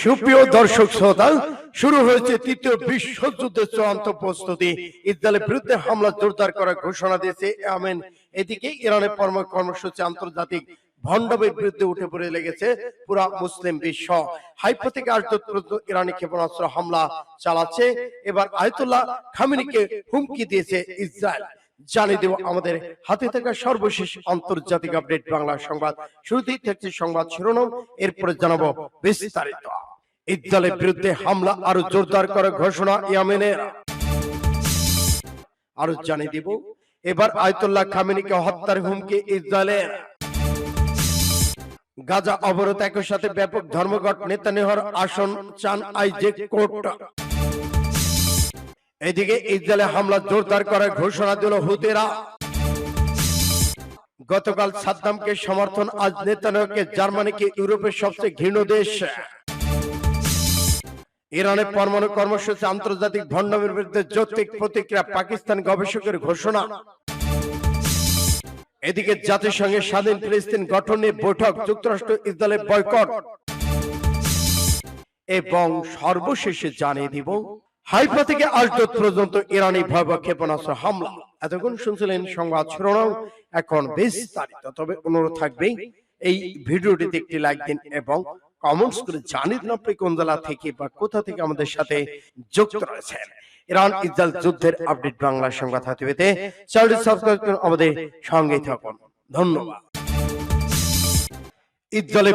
সুপ্রিয় দর্শক শ্রোতা, শুরু হয়েছে তৃতীয় বিশ্বযুদ্ধের চূড়ান্ত প্রস্তুতি। ইসরায়েলের বিরুদ্ধে হামলা জোরদার করার ঘোষণা দিয়েছে আমেন এদিকে ইরানের পরম কর্মসূচি আন্তর্জাতিক ভণ্ডবের বিরুদ্ধে উঠে পড়ে লেগেছে পুরা মুসলিম বিশ্ব। হাইফা থেকে ইরানি ক্ষেপণাস্ত্র হামলা চালাচ্ছে। এবার আয়তুল্লাহ খামিনিকে হুমকি দিয়েছে ইসরায়েল। জানিয়ে দেব আমাদের হাতে থাকা সর্বশেষ আন্তর্জাতিক আপডেট বাংলা সংবাদ। শুরুতেই থাকছে সংবাদ শিরোনাম এরপরে জানাব বিস্তারিত। ইসরায়েলের বিরুদ্ধে হামলা আরও জোরদার করার ঘোষণা ইয়ামেনের। আরও জানিয়ে দিব। এবার আয়তুল্লাহ খামেনিকে হত্যার হুমকি ইসরায়েলের। গাজা অবরোধ একই সাথে ব্যাপক ধর্মঘট নেতানিহর আসন চান আইজেক কোর্ট। এদিকে ইসরায়েলে হামলা জোরদার করার ঘোষণা দিল হুতেরা। গতকাল সাদ্দামকে সমর্থন আজ নেতানিয়াহুকে জার্মানিকে ইউরোপের সবচেয়ে ঘৃণ দেশ? ইরানের পরমাণু কর্মসূচি আন্তর্জাতিক ভণ্ডামের বিরুদ্ধে যৌক্তিক প্রতিক্রিয়া পাকিস্তান গবেষকের ঘোষণা। এদিকে জাতিসংঘের স্বাধীন ফিলিস্তিন গঠন নিয়ে বৈঠক যুক্তরাষ্ট্র ইসরায়েলের বয়কট। এবং সর্বশেষে জানিয়ে দিব হাইফা থেকে আজদত পর্যন্ত ইরানি ভয়াবহ ক্ষেপণাস্ত্র হামলা। এতক্ষণ শুনছিলেন সংবাদ শিরোনাম, এখন বিস্তারিত। তবে অনুরোধ থাকবে, এই ভিডিওটিতে একটি লাইক দিন এবং কমেন্টস করে জানিয়ে দিন আপনি কোন জেলা থেকে বা কোথা থেকে আমাদের সাথে যুক্ত রয়েছেন। ইরান যুদ্ধের আপডেট বাংলা সংবাদ হাতে পেতে চ্যানেলটি সাবস্ক্রাইব করুন, আমাদের থাকুন। ধন্যবাদ।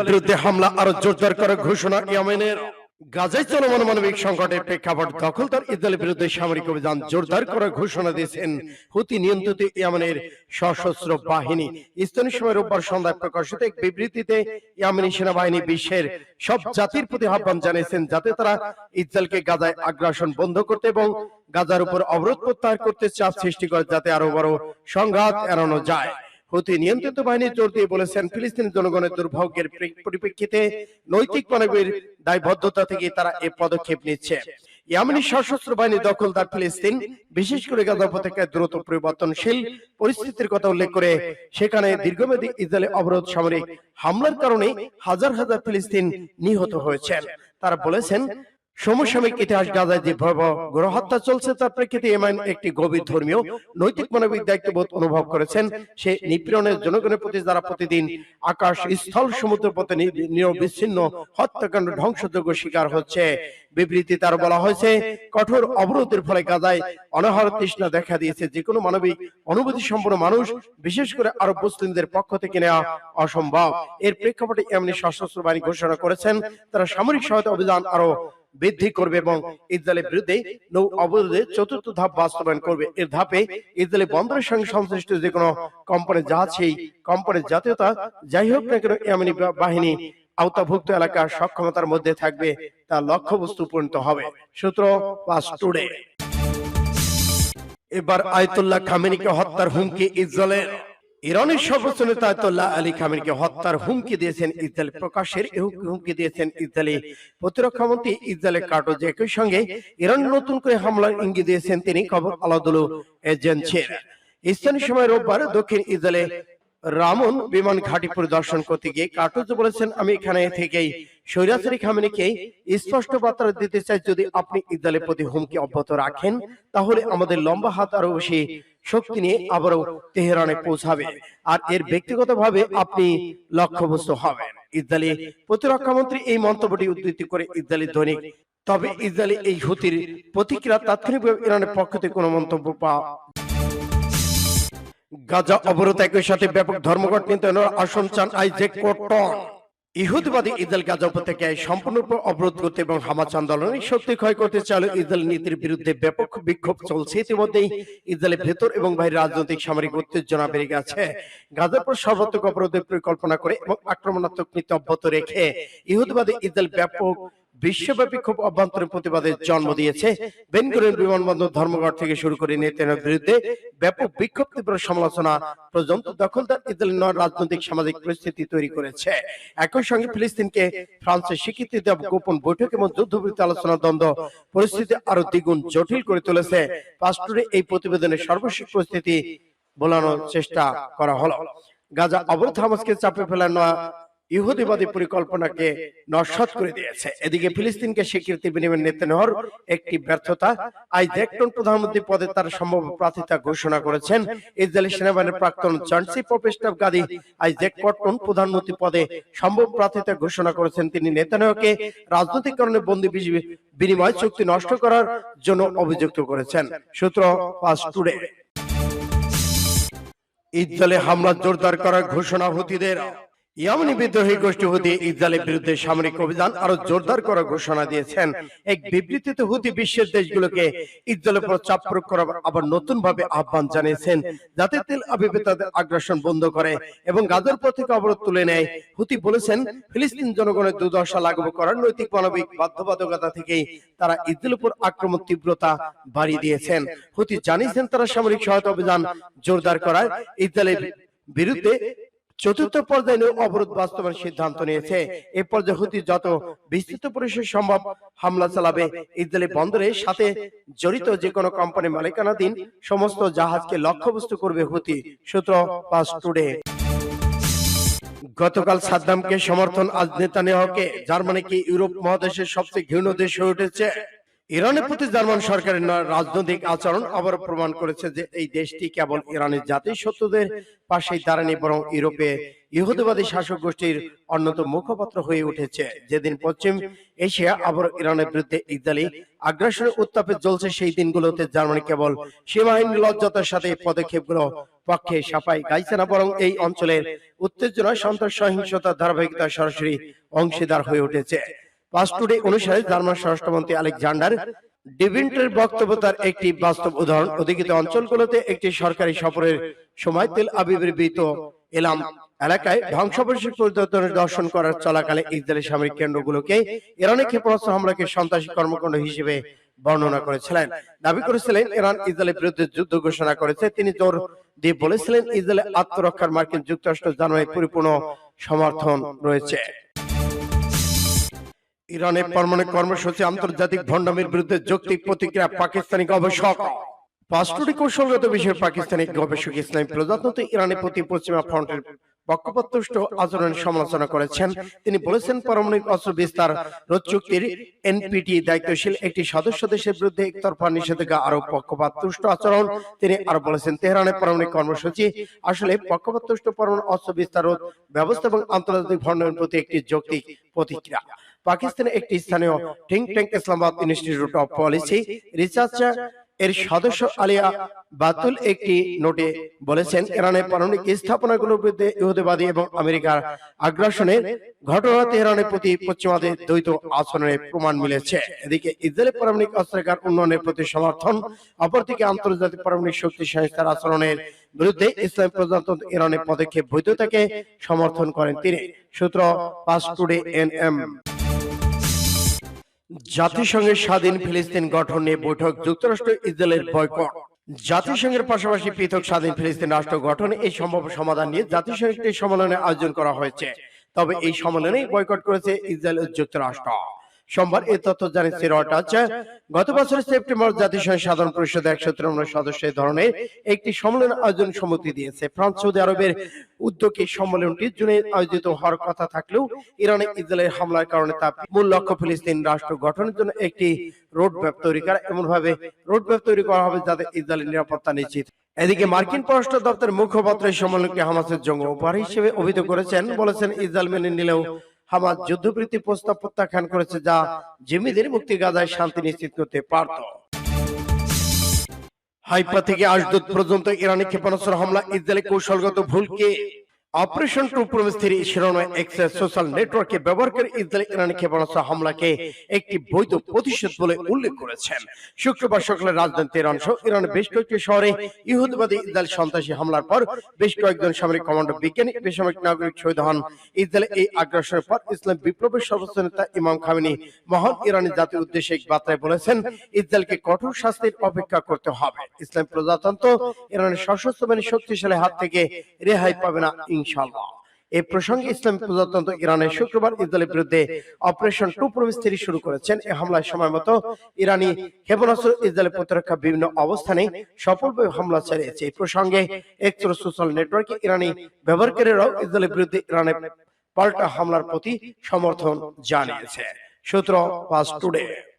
বিরুদ্ধে হামলা আরও জোরদার করার ঘোষণা ইয়েমেনের। গাজায় চলমান মানবিক সংকটের প্রেক্ষাপট দখলদার ইসরায়েলের বিরুদ্ধে সামরিক অভিযান জোরদার করার ঘোষণা দিয়েছেন হুতি নিয়ন্ত্রিত ইয়েমেনের সশস্ত্র বাহিনী। স্থানীয় সময় রোববার সন্ধ্যায় প্রকাশিত এক বিবৃতিতে ইয়েমেনি সেনাবাহিনী বিশ্বের সব জাতির প্রতি আহ্বান জানিয়েছেন যাতে তারা ইসরায়েলকে গাজায় আগ্রাসন বন্ধ করতে এবং গাজার উপর অবরোধ প্রত্যাহার করতে চাপ সৃষ্টি করে যাতে আরও বড় সংঘাত এড়ানো যায়। হুতি নিয়ন্ত্রিত বাহিনী জোর দিয়ে বলেছেন, ফিলিস্তিনি জনগণের দুর্ভাগ্যের প্রে- পরিপ্রেক্ষিতে নৈতিক মানবের দায়বদ্ধতা থেকে তারা এ পদক্ষেপ নিচ্ছে। ইয়ামেনি সশস্ত্র বাহিনী দখলদার ফিলিস্তিন, বিশেষ করে গাজা উপত্যকায় দ্রুত পরিবর্তনশীল পরিস্থিতির কথা উল্লেখ করে সেখানে দীর্ঘমেয়াদী ইসরায়েলি অবরোধ সামরিক হামলার কারণে হাজার হাজার ফিলিস্তিন নিহত হয়েছেন। তারা বলেছেন সমসাময়িক ইতিহাস গাজায় যে ভয়াবহ গণহত্যা চলছে তার প্রেক্ষিতে এমান একটি গভীর ধর্মীয় নৈতিক মানবিক দায়িত্ববোধ অনুভব করেছেন। সে নিপীড়নের জনগণের প্রতি যারা প্রতিদিন আকাশ স্থল সমুদ্র পথে নিরবিচ্ছিন্ন হত্যাকাণ্ড ধ্বংসযোগ্য শিকার হচ্ছে। বিবৃতি তার বলা হয়েছে কঠোর অবরোধের ফলে গাজায় অনাহার তৃষ্ণা দেখা দিয়েছে। যে কোনো মানবিক অনুভূতি সম্পন্ন মানুষ বিশেষ করে আরব মুসলিমদের পক্ষ থেকে নেওয়া অসম্ভব। এর প্রেক্ষাপটে এমনি সশস্ত্র বাহিনী ঘোষণা করেছেন তারা সামরিক সহায়তা অভিযান আরও বৃদ্ধি করবে এবং ইসরায়েলের বিরুদ্ধে নৌ অবরোধের চতুর্থ ধাপ বাস্তবায়ন করবে। এর ধাপে ইসরায়েলি বন্দরের সঙ্গে সংশ্লিষ্ট যে কোনো কোম্পানির জাহাজ সেই কোম্পানির জাতীয়তা যাই হোক না কেন বা- বাহিনী আওতাভুক্ত এলাকার সক্ষমতার মধ্যে থাকবে, তা লক্ষ্যবস্তু পরিণত হবে। সূত্র পাস টুডে। এবার আয়তুল্লাহ খামেনিকে হত্যার হুমকি ইসরায়েলের। ইরানের সর্বোচ্চ নেতা আয়তুল্লাহ আলী খামেনিকে হত্যার হুমকি দিয়েছেন ইসরায়েল প্রকাশের হুমকি- দিয়েছেন ইসরায়েলি প্রতিরক্ষা মন্ত্রী ইসরায়েলের কার্টোজ একই সঙ্গে ইরান নতুন করে হামলার ইঙ্গিত দিয়েছেন তিনি খবর আলাদুল এজেন্সির। স্থানীয় সময় রোববার দক্ষিণ ইসরায়েলে রামন বিমান ঘাঁটি পরিদর্শন করতে গিয়ে কার্টোজ বলেছেন আমি এখানে থেকেই সৈরাচারী খামেনিকে স্পষ্ট বার্তা দিতে চাই যদি আপনি ইসরায়েলের প্রতি হুমকি অব্যাহত রাখেন তাহলে আমাদের লম্বা হাত আরও বেশি শক্তি নিয়ে আবারও তেহরানে পৌঁছাবে। আর এর ব্যক্তিগতভাবে আপনি লক্ষ্যবস্তু হবেন। ইসরায়েলি প্রতিরক্ষা মন্ত্রী এই মন্তব্যটি উদ্ধৃতি করে ইসরায়েলি দৈনিক তবে ইসরায়েলি এই হুতির প্রতিক্রিয়া তাৎক্ষণিকভাবে ইরানের পক্ষ থেকে কোনো মন্তব্য পাওয়া গাজা অবরোধ একই সাথে ব্যাপক ধর্মঘট নিয়ন্ত্রণ আসন চান আইজেক কোটন ইহুদিবাদী ইসরায়েল গাজা উপত্যকায় সম্পূর্ণরূপে অবরোধ করতে এবং হামাস আন্দোলনের শক্তি ক্ষয় করতে চালু ইসরায়েল নীতির বিরুদ্ধে ব্যাপক বিক্ষোভ চলছে। ইতিমধ্যেই ইসরায়েলের ভেতর এবং বাইরে রাজনৈতিক সামরিক উত্তেজনা বেড়ে গেছে। গাজার পর সর্বাত্মক অবরোধের পরিকল্পনা করে এবং আক্রমণাত্মক নীতি অব্যাহত রেখে ইহুদবাদী ইসরায়েল ব্যাপক বিশ্বব্যাপী খুব অভ্যন্তরীণ প্রতিবাদের জন্ম দিয়েছে। বেনগুরিয়ন বিমানবন্দর ধর্মঘট থেকে শুরু করে নেতানিয়াহুর বিরুদ্ধে ব্যাপক বিক্ষোভ তীব্র সমালোচনা পর্যন্ত দখলদার ইসরায়েল নয় রাজনৈতিক সামাজিক পরিস্থিতি তৈরি করেছে। একই সঙ্গে ফিলিস্তিনকে ফ্রান্সের স্বীকৃতি দেওয়া গোপন বৈঠক এবং যুদ্ধবিরতি আলোচনা দ্বন্দ্ব পরিস্থিতি আরও দ্বিগুণ জটিল করে তুলেছে। পাস্টুরে এই প্রতিবেদনের সর্বশেষ পরিস্থিতি বোলানোর চেষ্টা করা হলো। গাজা অবরোধ হামাসকে চাপে ফেলার নয়া ইহুদিবাদী পরিকল্পনাকে নস্বাত করে দিয়েছে। এদিকে ফিলিস্তিনকে স্বীকৃতি বিনিময় নিতে নেওয়ার একটি ব্যর্থতা। আজ দেখটন প্রধানমন্ত্রী পদে তার সম্ভব প্রার্থিতা ঘোষণা করেছেন। ইসরায়েলি সেনাবাহিনীর প্রাক্তন joint chief of staff Gadi Eisenkot প্রধানমন্ত্রী পদে সম্ভব প্রার্থিতা ঘোষণা করেছেন। তিনি নেতানিয়াহুকে রাজনৈতিক কারণে বন্দী বিনিময় চুক্তি নষ্ট করার জন্য অভিযুক্ত করেছেন। সূত্র ফাস্ট টুডে। ইসরায়েলে হামলা জোরদার করার ঘোষণা হুতিদের। ইয়ামানি বিদ্রোহী গোষ্ঠী হুতি ইসরায়েলের বিরুদ্ধে সামরিক অভিযান আরও জোরদার করার ঘোষণা দিয়েছেন। এক বিবৃতিতে হুতি বিশ্বের দেশগুলোকে ইসরায়েলের উপর চাপ প্রয়োগ করার আবার নতুন ভাবে আহ্বান জানিয়েছেন। যাতে তেল আবিবে তাদের আগ্রাসন বন্ধ করে এবং গাজার পর থেকে অবরোধ তুলে নেয়। হুতি বলেছেন ফিলিস্তিন জনগণের দুর্দশা লাঘব করার নৈতিক মানবিক বাধ্যবাধকতা থেকেই তারা ইসরায়েলের উপর আক্রমণ তীব্রতা বাড়িয়ে দিয়েছেন। হুতি জানিয়েছেন তারা সামরিক সহায়তা অভিযান জোরদার করায় ইসরায়েলের বিরুদ্ধে চতুর্থ পর্যায়ে অবরোধ বাস্তবায়নের সিদ্ধান্ত নিয়েছে। এ পর্যায়ে হুতি যত বিস্তৃত পরিসর সম্ভব হামলা চালাবে। ইসরায়েলি বন্দরের সাথে জড়িত যে কোনো কোম্পানি মালিকানাধীন সমস্ত জাহাজকে লক্ষ্যবস্তু করবে হুতি, সূত্র পাস টুডে গতকাল সাদ্দামকে সমর্থন আজ নেতানিয়াহুকে জার্মানি কি ইউরোপ মহাদেশের সবচেয়ে ঘৃণ্য দেশ হয়ে উঠেছে। ইরানের প্রতি জার্মান সরকারের রাজনৈতিক আচরণ আবার প্রমাণ করেছে যে এই দেশটি কেবল ইরানের জাতীয় শত্রুদের পাশেই দাঁড়ানি বরং ইউরোপে ইহুদিবাদী শাসক গোষ্ঠীর অন্যতম মুখপাত্র হয়ে উঠেছে। যেদিন পশ্চিম এশিয়া আবার ইরানের বিরুদ্ধে ইতালি আগ্রাসনের উত্তাপে জ্বলছে, সেই দিনগুলোতে জার্মানি কেবল সীমাহীন লজ্জতার সাথে পদক্ষেপগুলো পক্ষে সাফাই গাইছে না, বরং এই অঞ্চলের উত্তেজনা সন্ত্রাস সহিংসতা ধারাবাহিকতা সরাসরি অংশীদার হয়ে উঠেছে। পাস্টুডে অনুসারে জার্মান স্বরাষ্ট্রমন্ত্রী আলেকজান্ডার ডিভিন্টের বক্তব্য তার একটি বাস্তব উদাহরণ অধিকৃত অঞ্চলগুলোতে একটি সরকারি সফরের সময় তেল আবিবের বিত এলাম এলাকায় ধ্বংসাবশেষ পরিদর্শন দর্শন করার চলাকালে ইসরায়েলি সামরিক কেন্দ্রগুলোকে ইরানের ক্ষেপণাস্ত্র হামলাকে সন্ত্রাসী কর্মকাণ্ড হিসেবে বর্ণনা করেছিলেন দাবি করেছিলেন ইরান ইসরায়েলের বিরুদ্ধে যুদ্ধ ঘোষণা করেছে তিনি জোর দিয়ে বলেছিলেন ইসরায়েলের আত্মরক্ষার মার্কিন যুক্তরাষ্ট্র জানুয়ারি পরিপূর্ণ সমর্থন রয়েছে ইরানের পারমাণবিক কর্মসূচি আন্তর্জাতিক ভণ্ডামির বিরুদ্ধে যৌক্তিক প্রতিক্রিয়া পাকিস্তানি গবেষক। পাঁচটি কৌশলগত বিষয়ে পাকিস্তানি গবেষক ইসলামী প্রজাতন্ত্র ইরানের প্রতি পশ্চিমা ফ্রন্টের পক্ষপাতদুষ্ট আচরণের সমালোচনা করেছেন। তিনি বলেছেন, পারমাণবিক অস্ত্র বিস্তার রোধ চুক্তির এনপিটি দায়িত্বশীল একটি সদস্য দেশের বিরুদ্ধে একতরফা নিষেধাজ্ঞা আরও পক্ষপাতদুষ্ট আচরণ। তিনি আরও বলেছেন, তেহরানের পারমাণবিক কর্মসূচি আসলে পক্ষপাতদুষ্ট পরমাণু অস্ত্র বিস্তার রোধ ব্যবস্থা এবং আন্তর্জাতিক ভণ্ডামের প্রতি একটি যৌক্তিক প্রতিক্রিয়া। পাকিস্তানের একটি স্থানীয় think tank Islamabad institute of policy researcher এর সদস্য আলিয়া বাতুল একটি নোটে বলেছেন, ইরানের পারমাণবিক স্থাপনাগুলোর বিরুদ্ধে ইহুদিবাদী এবং আমেরিকার আগ্রাসনের ঘটনা তেহরানের প্রতি পশ্চিমাদের দ্বৈত আচরণের প্রমাণ মিলেছে। এদিকে ইসরায়েলের পারমাণবিক অস্ত্রাগার উন্নয়নের প্রতি সমর্থন, অপরদিকে আন্তর্জাতিক পারমাণবিক শক্তি সংস্থার আচরণের বিরুদ্ধে ইসলাম প্রজাতন্ত্র ইরানের পদক্ষেপ বৈধতাকে সমর্থন করেন তিনি। সূত্র পাস টুডে এন এম জাতিসংঘের স্বাধীন ফিলিস্তিন গঠনে বৈঠক, যুক্তরাষ্ট্র, ইসরায়েলের বয়কট। জাতিসংঘের পাশাপাশি পৃথক স্বাধীন ফিলিস্তিন রাষ্ট্র গঠন এই সম্ভব সমাধান নিয়ে জাতিসংঘের সম্মেলনে আয়োজন করা হয়েছে। তবে এই সম্মেলনেই বয়কট করেছে ইসরায়েল ও যুক্তরাষ্ট্র। সোমবার এই তথ্য জানিয়েছে রয়টার্স গত বছরের সেপ্টেম্বর জাতিসংঘ সাধারণ পরিষদে একশো তিরানব্বই সদস্য এই ধরনের একটি সম্মেলন আয়োজন সম্মতি দিয়েছে। ফ্রান্স সৌদি আরবের উদ্যোগে সম্মেলনটি জুনে আয়োজিত হওয়ার কথা থাকলেও ইরানে ইসরায়েলের হামলার কারণে তা মূল লক্ষ্য ফিলিস্তিন রাষ্ট্র গঠনের জন্য একটি রোড ম্যাপ তৈরি করা এমন ভাবে রোড ম্যাপ তৈরি করা হবে যাতে ইসরায়েলের নিরাপত্তা নিশ্চিত। এদিকে মার্কিন পররাষ্ট্র দপ্তরের মুখপাত্র সম্মেলনকে হামাসের জঙ্গ উপহার হিসেবে অভিহিত করেছেন বলেছেন ইসরায়েল মেনে নিলেও হামাস যুদ্ধবৃত্তি প্রস্তাব প্রত্যাখ্যান করেছে যা জিম্মিদের মুক্তি গাজায় শান্তি নিশ্চিত করতে পারত। হাইপা থেকে আশদুদ পর্যন্ত ইরানি ক্ষেপণাস্ত্র হামলা ইসরায়েলের কৌশলগত ভুলকে অপারেশন টু প্রমিস্থির শিরোনামে এক্সেস সোশ্যাল নেটওয়ার্কে ব্যবহার করে ইসরায়েল ইরানি ক্ষেপণাস্ত্র হামলাকে একটি বৈধ প্রতিশোধ বলে উল্লেখ করেছেন। শুক্রবার সকালে রাজধানী সহ ইরানের বেশ কয়েকটি শহরে ইহুদিবাদী ইসরায়েল সন্ত্রাসী হামলার পর বেশ কয়েকজন সামরিক কমান্ডো বিজ্ঞানী, বেসামরিক নাগরিক শহীদ হন। ইসরায়েলের এই আগ্রাসনের পর ইসলাম বিপ্লবের সর্বোচ্চ নেতা ইমাম খামিনি মহান ইরানি জাতির উদ্দেশ্যে এক বার্তায় বলেছেন, ইসরায়েলকে কঠোর শাস্তির অপেক্ষা করতে হবে। ইসলাম প্রজাতন্ত্র ইরানের সশস্ত্র বাহিনীর শক্তিশালী হাত থেকে রেহাই পাবে না ইনশাআল্লাহ। এই প্রসঙ্গে ইসলামী প্রজাতন্ত্র ইরানের শুক্রবার ইসরায়েলের বিরুদ্ধে অপারেশন টু প্রবিস্তিরি শুরু করেছেন। হামলার সময় মতো ইরানি ক্ষেপণাস্ত্র ইসরায়েলের প্রতিরক্ষা বিভিন্ন অবস্থানে সফলভাবে হামলা চালিয়েছে। এই প্রসঙ্গে একচর সোশ্যাল নেটওয়ার্কে ইরানি ব্যবহারকারীরাও ইসরায়েলের বিরুদ্ধে ইরানের পাল্টা হামলার প্রতি সমর্থন জানিয়েছে। সূত্র টুডে।